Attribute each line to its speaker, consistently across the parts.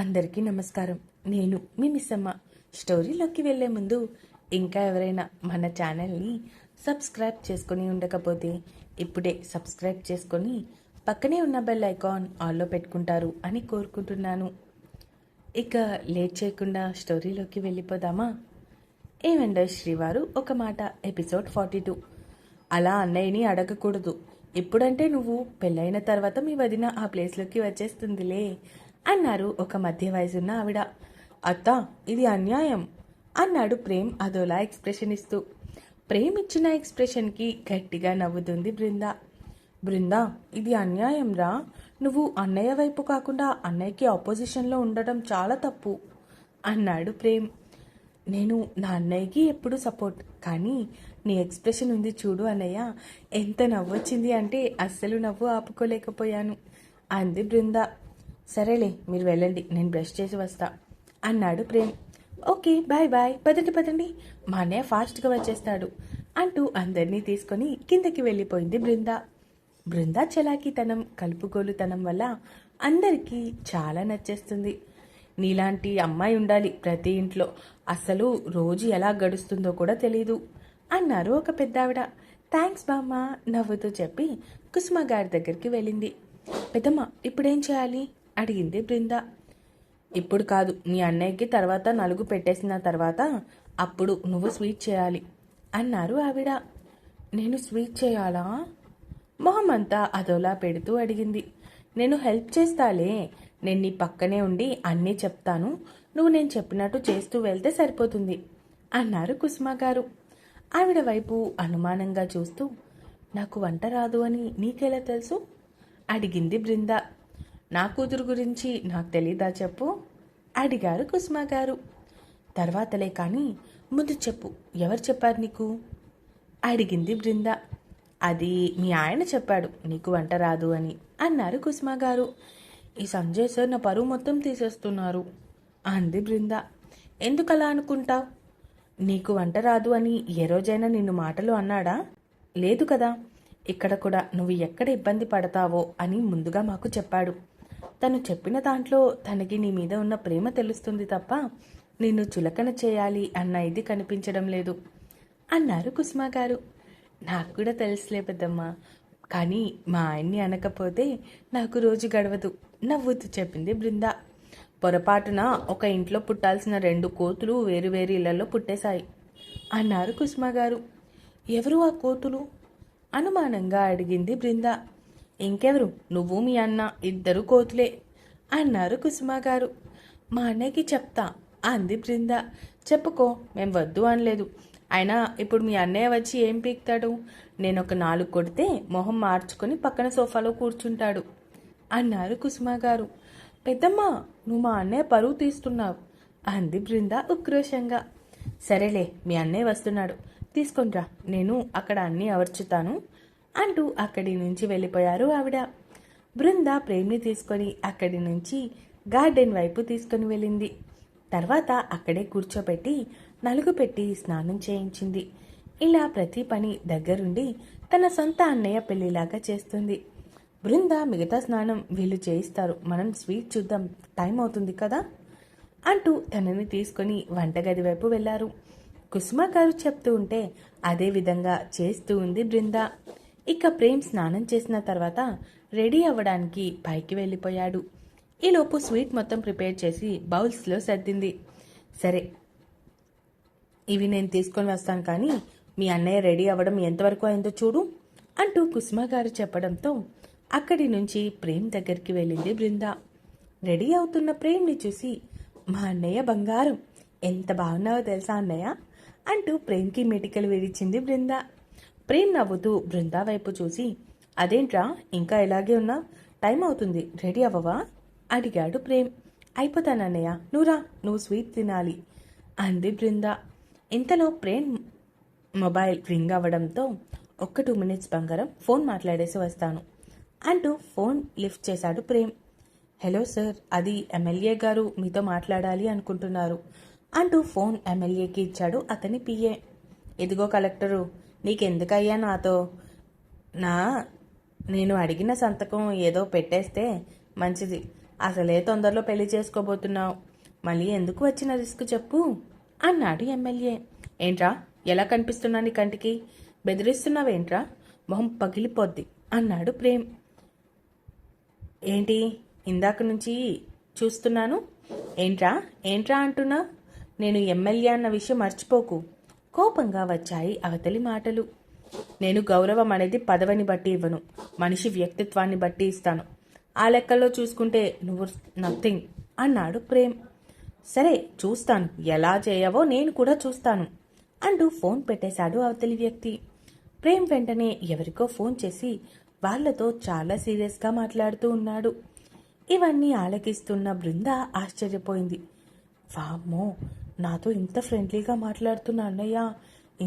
Speaker 1: అందరికీ నమస్కారం నేను మీ మిస్సమ్మ స్టోరీలోకి వెళ్ళే ముందు ఇంకా ఎవరైనా మన ఛానల్ని సబ్స్క్రైబ్ చేసుకొని ఉండకపోతే ఇప్పుడే సబ్స్క్రైబ్ చేసుకొని పక్కనే ఉన్న బెల్ ఐకాన్ ఆల్లో పెట్టుకుంటారు అని కోరుకుంటున్నాను ఇక లేట్ చేయకుండా స్టోరీలోకి వెళ్ళిపోదామా ఏమండ శ్రీవారు ఒక మాట ఎపిసోడ్ ఫార్టీ టూ అలా అన్నయ్యని అడగకూడదు ఇప్పుడంటే నువ్వు పెళ్ళైన తర్వాత మీ వదిన ఆ ప్లేస్లోకి వచ్చేస్తుందిలే అన్నారు ఒక మధ్య వయసున్న ఆవిడ అత్త ఇది అన్యాయం అన్నాడు ప్రేమ్ అదోలా ఎక్స్ప్రెషన్ ఇస్తూ ప్రేమ్ ఇచ్చిన ఎక్స్ప్రెషన్కి గట్టిగా నవ్వుతుంది బృంద బృంద ఇది అన్యాయం రా నువ్వు అన్నయ్య వైపు కాకుండా అన్నయ్యకి ఆపోజిషన్లో ఉండటం చాలా తప్పు అన్నాడు ప్రేమ్ నేను నా అన్నయ్యకి ఎప్పుడు సపోర్ట్ కానీ నీ ఎక్స్ప్రెషన్ ఉంది చూడు అన్నయ్య ఎంత నవ్వొచ్చింది అంటే అస్సలు నవ్వు ఆపుకోలేకపోయాను అంది బృంద సరేలే మీరు వెళ్ళండి నేను బ్రష్ చేసి వస్తా అన్నాడు ప్రేమ్ ఓకే బాయ్ బాయ్ పదండి పదండి మా అన్నయ్య ఫాస్ట్గా వచ్చేస్తాడు అంటూ అందరినీ తీసుకొని కిందకి వెళ్ళిపోయింది బృంద బృంద చలాకీతనం కలుపుగోలుతనం వల్ల అందరికీ చాలా నచ్చేస్తుంది నీలాంటి అమ్మాయి ఉండాలి ప్రతి ఇంట్లో అసలు రోజు ఎలా గడుస్తుందో కూడా తెలీదు అన్నారు ఒక పెద్దావిడ థ్యాంక్స్ బామ్మ నవ్వుతూ చెప్పి కుసుమ గారి దగ్గరికి వెళ్ళింది పెద్దమ్మ ఇప్పుడేం చేయాలి అడిగింది బృంద ఇప్పుడు కాదు మీ అన్నయ్యకి తర్వాత నలుగు పెట్టేసిన తర్వాత అప్పుడు నువ్వు స్వీట్ చేయాలి అన్నారు ఆవిడ నేను స్వీట్ చేయాలా మొహమంతా అదోలా పెడుతూ అడిగింది నేను హెల్ప్ చేస్తాలే నేను నీ పక్కనే ఉండి అన్నీ చెప్తాను నువ్వు నేను చెప్పినట్టు చేస్తూ వెళ్తే సరిపోతుంది అన్నారు కుసుమ గారు ఆవిడ వైపు అనుమానంగా చూస్తూ నాకు వంట రాదు అని నీకెలా తెలుసు అడిగింది బృందా నా కూతురు గురించి నాకు తెలీదా చెప్పు అడిగారు కుస్మా గారు తర్వాతలే కానీ ముందు చెప్పు ఎవరు చెప్పారు నీకు అడిగింది బృంద అది మీ ఆయన చెప్పాడు నీకు వంట రాదు అని అన్నారు కుస్మా గారు ఈ సంజయ్ సార్ నా పరువు మొత్తం తీసేస్తున్నారు అంది బృంద ఎందుకలా అనుకుంటావు నీకు వంట రాదు అని ఏ రోజైనా నిన్ను మాటలు అన్నాడా లేదు కదా ఇక్కడ కూడా నువ్వు ఎక్కడ ఇబ్బంది పడతావో అని ముందుగా మాకు చెప్పాడు తను చెప్పిన దాంట్లో తనకి నీ మీద ఉన్న ప్రేమ తెలుస్తుంది తప్ప నిన్ను చులకన చేయాలి అన్న ఇది కనిపించడం లేదు అన్నారు కుసుమ గారు నాకు కూడా తెలుసులే పెద్దమ్మ కానీ మా ఆయన్ని అనకపోతే నాకు రోజు గడవదు నవ్వుతూ చెప్పింది బృంద పొరపాటున ఒక ఇంట్లో పుట్టాల్సిన రెండు కోతులు వేరు వేరు ఇళ్లలో పుట్టేశాయి అన్నారు కుసుమ గారు ఎవరు ఆ కోతులు అనుమానంగా అడిగింది బృందా ఇంకెవరు నువ్వు మీ అన్న ఇద్దరు కోతులే అన్నారు కుసుమా గారు మా అన్నయ్యకి చెప్తా అంది బృంద చెప్పుకో మేము వద్దు అనలేదు అయినా ఇప్పుడు మీ అన్నయ్య వచ్చి ఏం పీక్తాడు నేను ఒక నాలుగు కొడితే మొహం మార్చుకొని పక్కన సోఫాలో కూర్చుంటాడు అన్నారు కుసుమా గారు పెద్దమ్మ నువ్వు మా అన్నయ్య పరువు తీస్తున్నావు అంది బృంద ఉక్రోషంగా సరేలే మీ అన్నయ్య వస్తున్నాడు తీసుకుంట్రా నేను అక్కడ అన్నీ అవర్చుతాను అంటూ అక్కడి నుంచి వెళ్ళిపోయారు ఆవిడ బృంద ప్రేమ్ని తీసుకొని అక్కడి నుంచి గార్డెన్ వైపు తీసుకొని వెళ్ళింది తర్వాత అక్కడే కూర్చోబెట్టి నలుగు పెట్టి స్నానం చేయించింది ఇలా ప్రతి పని దగ్గరుండి తన సొంత అన్నయ్య పెళ్లిలాగా చేస్తుంది బృంద మిగతా స్నానం వీళ్ళు చేయిస్తారు మనం స్వీట్ చూద్దాం టైం అవుతుంది కదా అంటూ తనని తీసుకొని వంటగది వైపు వెళ్ళారు కుసుమ గారు చెప్తూ ఉంటే అదే విధంగా చేస్తూ ఉంది బృంద ఇక ప్రేమ్ స్నానం చేసిన తర్వాత రెడీ అవ్వడానికి పైకి వెళ్ళిపోయాడు ఈలోపు స్వీట్ మొత్తం ప్రిపేర్ చేసి బౌల్స్లో సర్దింది సరే ఇవి నేను తీసుకొని వస్తాను కానీ మీ అన్నయ్య రెడీ అవ్వడం ఎంతవరకు అయిందో చూడు అంటూ కుసుమ గారు చెప్పడంతో అక్కడి నుంచి ప్రేమ్ దగ్గరికి వెళ్ళింది బృంద రెడీ అవుతున్న ప్రేమ్ని చూసి మా అన్నయ్య బంగారం ఎంత బాగున్నావో తెలుసా అన్నయ్య అంటూ ప్రేమ్కి మెటికలు విరిచింది బృంద ప్రేమ్ నవ్వుతూ బృందా వైపు చూసి అదేంట్రా ఇంకా ఇలాగే ఉన్నా టైం అవుతుంది రెడీ అవ్వవా అడిగాడు ప్రేమ్ అయిపోతానన్నయ్య నువ్వురా నువ్వు స్వీట్ తినాలి అంది బృంద ఇంతలో ప్రేమ్ మొబైల్ రింగ్ అవ్వడంతో ఒక్క టూ మినిట్స్ బంగారం ఫోన్ మాట్లాడేసి వస్తాను అంటూ ఫోన్ లిఫ్ట్ చేశాడు ప్రేమ్ హలో సార్ అది ఎమ్మెల్యే గారు మీతో మాట్లాడాలి అనుకుంటున్నారు అంటూ ఫోన్ ఎమ్మెల్యేకి ఇచ్చాడు అతని పిఏ ఇదిగో కలెక్టరు నీకెందుకయ్యా నాతో నా నేను అడిగిన సంతకం ఏదో పెట్టేస్తే మంచిది అసలే తొందరలో పెళ్లి చేసుకోబోతున్నావు మళ్ళీ ఎందుకు వచ్చిన రిస్క్ చెప్పు అన్నాడు ఎమ్మెల్యే ఏంట్రా ఎలా కనిపిస్తున్నా నీ కంటికి బెదిరిస్తున్నావేంట్రా మొహం పగిలిపోద్ది అన్నాడు ప్రేమ్ ఏంటి ఇందాక నుంచి చూస్తున్నాను ఏంట్రా ఏంట్రా అంటున్నా నేను ఎమ్మెల్యే అన్న విషయం మర్చిపోకు కోపంగా వచ్చాయి అవతలి మాటలు నేను గౌరవం అనేది పదవిని బట్టి ఇవ్వను మనిషి వ్యక్తిత్వాన్ని బట్టి ఇస్తాను ఆ లెక్కల్లో చూసుకుంటే నువ్వు నథింగ్ అన్నాడు ప్రేమ్ సరే చూస్తాను ఎలా చేయవో నేను కూడా చూస్తాను అంటూ ఫోన్ పెట్టేశాడు అవతలి వ్యక్తి ప్రేమ్ వెంటనే ఎవరికో ఫోన్ చేసి వాళ్లతో చాలా సీరియస్గా మాట్లాడుతూ ఉన్నాడు ఇవన్నీ ఆలకిస్తున్న బృంద ఆశ్చర్యపోయింది వామ్మో నాతో ఇంత ఫ్రెండ్లీగా మాట్లాడుతున్న అన్నయ్య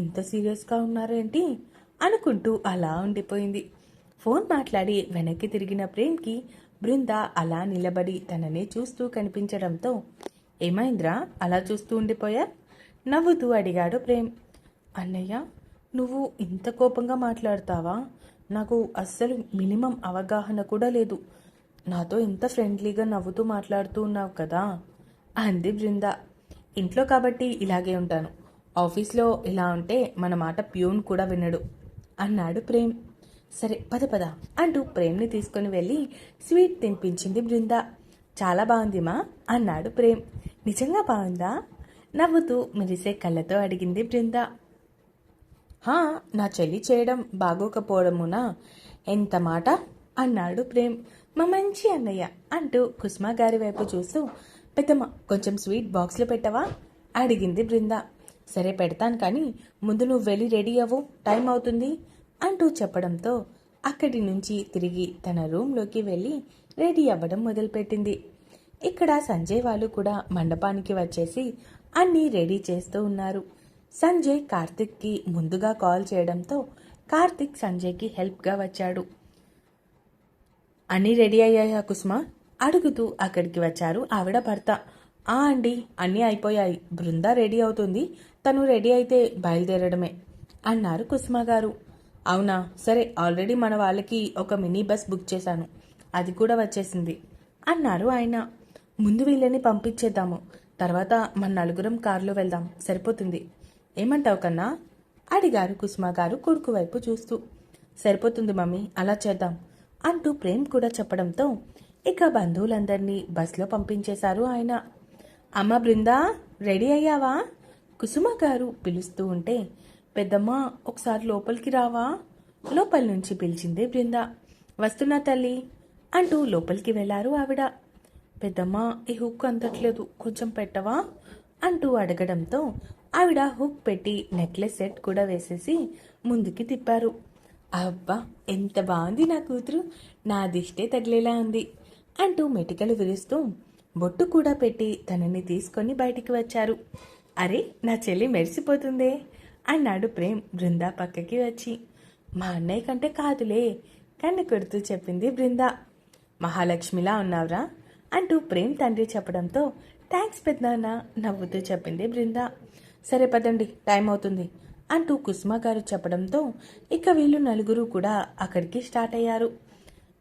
Speaker 1: ఇంత సీరియస్గా ఉన్నారేంటి అనుకుంటూ అలా ఉండిపోయింది ఫోన్ మాట్లాడి వెనక్కి తిరిగిన ప్రేమ్కి బృంద అలా నిలబడి తననే చూస్తూ కనిపించడంతో ఏమైంద్రా అలా చూస్తూ ఉండిపోయా నవ్వుతూ అడిగాడు ప్రేమ్ అన్నయ్య నువ్వు ఇంత కోపంగా మాట్లాడతావా నాకు అస్సలు మినిమం అవగాహన కూడా లేదు నాతో ఇంత ఫ్రెండ్లీగా నవ్వుతూ మాట్లాడుతూ ఉన్నావు కదా అంది బృంద ఇంట్లో కాబట్టి ఇలాగే ఉంటాను ఆఫీస్లో ఇలా ఉంటే మన మాట ప్యూన్ కూడా వినడు అన్నాడు ప్రేమ్ సరే పద పద అంటూ ప్రేమ్ని తీసుకుని వెళ్ళి స్వీట్ తినిపించింది బృంద చాలా బాగుంది మా అన్నాడు ప్రేమ్ నిజంగా బాగుందా నవ్వుతూ మెరిసే కళ్ళతో అడిగింది బృంద హా నా చెల్లి చేయడం బాగోకపోవడమునా ఎంత మాట అన్నాడు ప్రేమ్ మా మంచి అన్నయ్య అంటూ కుస్మా గారి వైపు చూస్తూ పెద్దమ్మ కొంచెం స్వీట్ బాక్స్లో పెట్టవా అడిగింది బృంద సరే పెడతాను కానీ ముందు నువ్వు వెళ్ళి రెడీ అవ్వు టైం అవుతుంది అంటూ చెప్పడంతో అక్కడి నుంచి తిరిగి తన రూమ్లోకి వెళ్ళి రెడీ అవ్వడం మొదలుపెట్టింది ఇక్కడ సంజయ్ వాళ్ళు కూడా మండపానికి వచ్చేసి అన్నీ రెడీ చేస్తూ ఉన్నారు సంజయ్ కార్తిక్కి ముందుగా కాల్ చేయడంతో కార్తిక్ సంజయ్కి హెల్ప్గా వచ్చాడు అన్నీ రెడీ అయ్యాయా కుస్మా అడుగుతూ అక్కడికి వచ్చారు ఆవిడ భర్త ఆ అండి అన్నీ అయిపోయాయి బృంద రెడీ అవుతుంది తను రెడీ అయితే బయలుదేరడమే అన్నారు కుసుమ గారు అవునా సరే ఆల్రెడీ మన వాళ్ళకి ఒక మినీ బస్ బుక్ చేశాను అది కూడా వచ్చేసింది అన్నారు ఆయన ముందు వీళ్ళని పంపించేద్దాము తర్వాత మన నలుగురం కారులో వెళ్దాం సరిపోతుంది ఏమంటావు కన్నా అడిగారు కుసుమ గారు కొడుకు వైపు చూస్తూ సరిపోతుంది మమ్మీ అలా చేద్దాం అంటూ ప్రేమ్ కూడా చెప్పడంతో ఇక బంధువులందరినీ బస్లో పంపించేశారు ఆయన అమ్మ బృందా రెడీ అయ్యావా కుసుమ గారు పిలుస్తూ ఉంటే పెద్దమ్మ ఒకసారి లోపలికి రావా లోపల నుంచి పిలిచింది బృంద వస్తున్నా తల్లి అంటూ లోపలికి వెళ్లారు ఆవిడ పెద్దమ్మ ఈ హుక్ అందట్లేదు కొంచెం పెట్టవా అంటూ అడగడంతో ఆవిడ హుక్ పెట్టి నెక్లెస్ సెట్ కూడా వేసేసి ముందుకి తిప్పారు అబ్బా ఎంత బాగుంది నా కూతురు నా దిష్టే తగిలేలా ఉంది అంటూ మెటికలు విరుస్తూ బొట్టు కూడా పెట్టి తనని తీసుకొని బయటికి వచ్చారు అరే నా చెల్లి మెరిసిపోతుందే అన్నాడు ప్రేమ్ బృందా పక్కకి వచ్చి మా అన్నయ్య కంటే కాదులే కన్ను కొడుతూ చెప్పింది బృందా మహాలక్ష్మిలా ఉన్నావురా అంటూ ప్రేమ్ తండ్రి చెప్పడంతో థ్యాంక్స్ పెద్దనాన్న నవ్వుతూ చెప్పింది బృందా సరే పదండి టైం అవుతుంది అంటూ కుసుమ గారు చెప్పడంతో ఇక వీళ్ళు నలుగురు కూడా అక్కడికి స్టార్ట్ అయ్యారు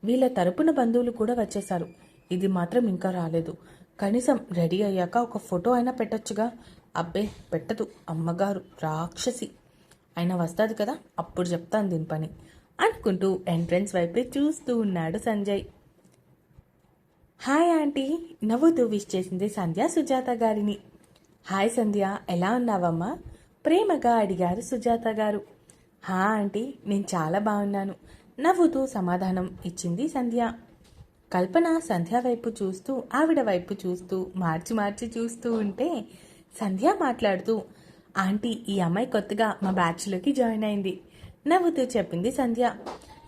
Speaker 1: వీళ్ళ తరపున బంధువులు కూడా వచ్చేశారు ఇది మాత్రం ఇంకా రాలేదు కనీసం రెడీ అయ్యాక ఒక ఫోటో అయినా పెట్టచ్చుగా అబ్బే పెట్టదు అమ్మగారు రాక్షసి అయినా వస్తుంది కదా అప్పుడు చెప్తాను దీని పని అనుకుంటూ ఎంట్రన్స్ వైపే చూస్తూ ఉన్నాడు సంజయ్ హాయ్ ఆంటీ నవ్వుతూ విష్ చేసింది సంధ్య సుజాత గారిని హాయ్ సంధ్య ఎలా ఉన్నావమ్మా ప్రేమగా అడిగారు సుజాత గారు హా ఆంటీ నేను చాలా బాగున్నాను నవ్వుతూ సమాధానం ఇచ్చింది సంధ్య కల్పన సంధ్య వైపు చూస్తూ ఆవిడ వైపు చూస్తూ మార్చి మార్చి చూస్తూ ఉంటే సంధ్య మాట్లాడుతూ ఆంటీ ఈ అమ్మాయి కొత్తగా మా బ్యాచ్లోకి జాయిన్ అయింది నవ్వుతూ చెప్పింది సంధ్య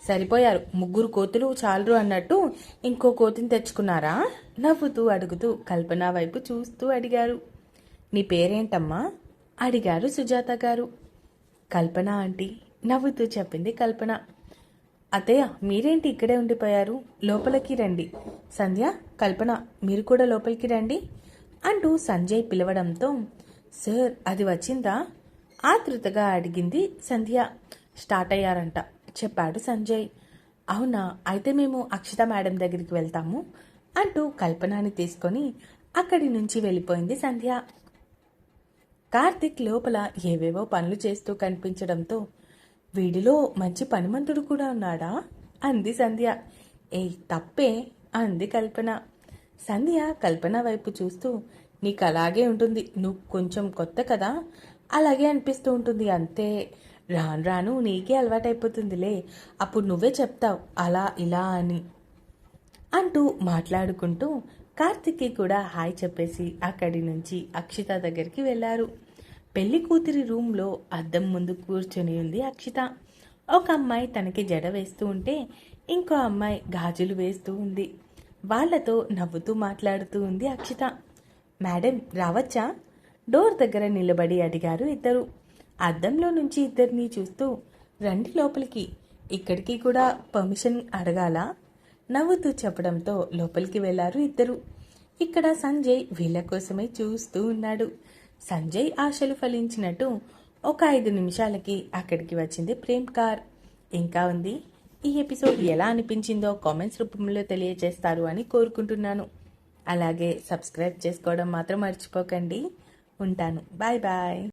Speaker 1: సరిపోయారు ముగ్గురు కోతులు చాలరు అన్నట్టు ఇంకో కోతిని తెచ్చుకున్నారా నవ్వుతూ అడుగుతూ కల్పన వైపు చూస్తూ అడిగారు నీ పేరేంటమ్మా అడిగారు సుజాత గారు కల్పన ఆంటీ నవ్వుతూ చెప్పింది కల్పన అతయ్య మీరేంటి ఇక్కడే ఉండిపోయారు లోపలికి రండి సంధ్య కల్పన మీరు కూడా లోపలికి రండి అంటూ సంజయ్ పిలవడంతో సార్ అది వచ్చిందా ఆతృతగా అడిగింది సంధ్య స్టార్ట్ అయ్యారంట చెప్పాడు సంజయ్ అవునా అయితే మేము అక్షిత మేడం దగ్గరికి వెళ్తాము అంటూ కల్పనాని తీసుకొని అక్కడి నుంచి వెళ్ళిపోయింది సంధ్య కార్తిక్ లోపల ఏవేవో పనులు చేస్తూ కనిపించడంతో వీడిలో మంచి పనిమంతుడు కూడా ఉన్నాడా అంది సంధ్య ఏ తప్పే అంది కల్పన సంధ్య కల్పన వైపు చూస్తూ నీకు అలాగే ఉంటుంది నువ్వు కొంచెం కొత్త కదా అలాగే అనిపిస్తూ ఉంటుంది అంతే రాను రాను నీకే అలవాటైపోతుందిలే అప్పుడు నువ్వే చెప్తావు అలా ఇలా అని అంటూ మాట్లాడుకుంటూ కార్తిక్కి కూడా హాయ్ చెప్పేసి అక్కడి నుంచి అక్షిత దగ్గరికి వెళ్ళారు పెళ్లి కూతురి రూమ్లో అద్దం ముందు కూర్చొని ఉంది అక్షిత ఒక అమ్మాయి తనకి జడ వేస్తూ ఉంటే ఇంకో అమ్మాయి గాజులు వేస్తూ ఉంది వాళ్లతో నవ్వుతూ మాట్లాడుతూ ఉంది అక్షిత మేడం రావచ్చా డోర్ దగ్గర నిలబడి అడిగారు ఇద్దరు అద్దంలో నుంచి ఇద్దరిని చూస్తూ రండి లోపలికి ఇక్కడికి కూడా పర్మిషన్ అడగాల నవ్వుతూ చెప్పడంతో లోపలికి వెళ్లారు ఇద్దరు ఇక్కడ సంజయ్ వీళ్ళ కోసమే చూస్తూ ఉన్నాడు సంజయ్ ఆశలు ఫలించినట్టు ఒక ఐదు నిమిషాలకి అక్కడికి వచ్చింది ప్రేమ్ కార్ ఇంకా ఉంది ఈ ఎపిసోడ్ ఎలా అనిపించిందో కామెంట్స్ రూపంలో తెలియజేస్తారు అని కోరుకుంటున్నాను అలాగే సబ్స్క్రైబ్ చేసుకోవడం మాత్రం మర్చిపోకండి ఉంటాను బాయ్ బాయ్